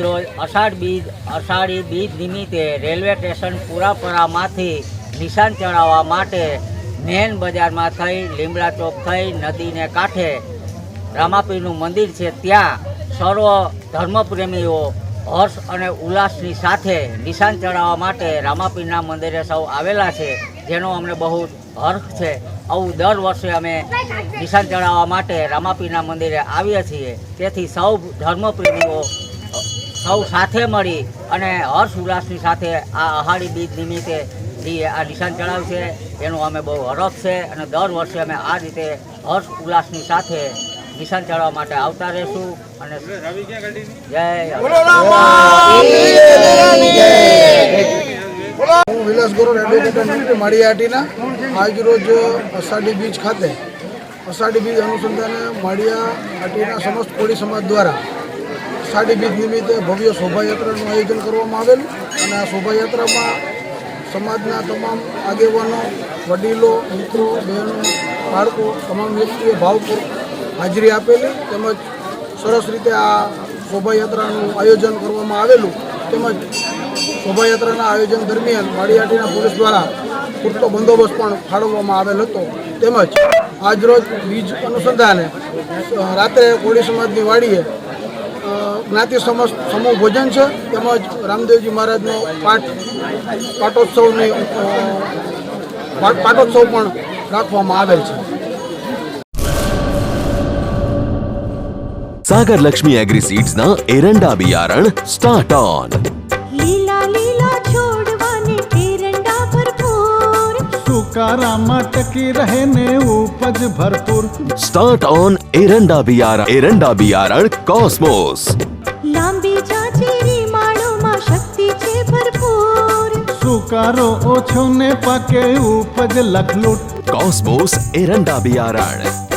આજરોજ અષાઢ બીજ, અષાઢી બીજ નિમિત્તે રેલવે સ્ટેશન પુરાપરામાંથી નિશાન ચડાવવા માટે મેન બજારમાં થઈ, લીમડા ચોક થઈ, નદીને કાંઠે રામાપીરનું મંદિર છે ત્યાં સર્વ ધર્મપ્રેમીઓ હર્ષ અને ઉલ્લાસની સાથે નિશાન ચડાવવા માટે રામાપીરના મંદિરે સૌ આવેલા છે, જેનો અમને બહુ હર્ષ છે. આવું દર વર્ષે અમે નિશાન ચડાવવા માટે રામાપીરના મંદિરે આવીએ છીએ. તેથી સૌ ધર્મપ્રેમીઓ સૌ સાથે મળી અને હર્ષ ઉલ્લાસની સાથે આ અહાડી બીજ નિમિત્તે જે આ નિશાન ચડાવ્યું છે એનું અમે બહુ હરખ છે અને દર વર્ષે અમે આ રીતે હર્ષ ઉલ્લાસની સાથે નિશાન ચડાવવા માટે આવતા રહીશું અને જય હું વિલાસ ગોરડ એડવોકેટ માળિયાહાટીના આજરોજ અષાઢી બીચ ખાતે અષાઢી બીજ અનુસંધાને માળિયાહાટીના સમસ્ત કોળી સમાજ દ્વારા અષાઢી બીજ નિમિત્તે ભવ્ય શોભાયાત્રાનું આયોજન કરવામાં આવેલું અને આ શોભાયાત્રામાં સમાજના તમામ આગેવાનો, વડીલો, મિત્રો, બહેનો, બાળકો તમામ વ્યક્તિએ ભાવપૂર્વક હાજરી આપેલી તેમજ સરસ રીતે આ શોભાયાત્રાનું આયોજન કરવામાં આવેલું તેમજ શોભાયાત્રાના આયોજન દરમિયાન વાડીયાટીના પોલીસ દ્વારા પૂરતો બંદોબસ્ત પણ ફાળવવામાં આવેલ હતો. તેમજ આજરોજ બીજ અનુસંધાને રાત્રે કોળી સમાજની વાડીએ જ્ઞાતિ સમૂહ ભોજન છે. તેમજ રામદેવજી મહારાજનો પાઠ પાટોત્સવની પાટોત્સવ પણ રાખવામાં આવેલ છે. સાગર લક્ષ્મી એગ્રી સીડ્સના એરંડા બિયારણ સ્ટાર્ટ ઓન. कारा की रहने उपज भरपूर। स्टार्ट ऑन एरंडा बियारण एरंडा बियारण कॉस्मोस लांबीच्या मा शक्ति शक्तीचे भरपूर सुकारो ओछोने पके उपज लखलूट कॉस्मोस एरंडा बियारण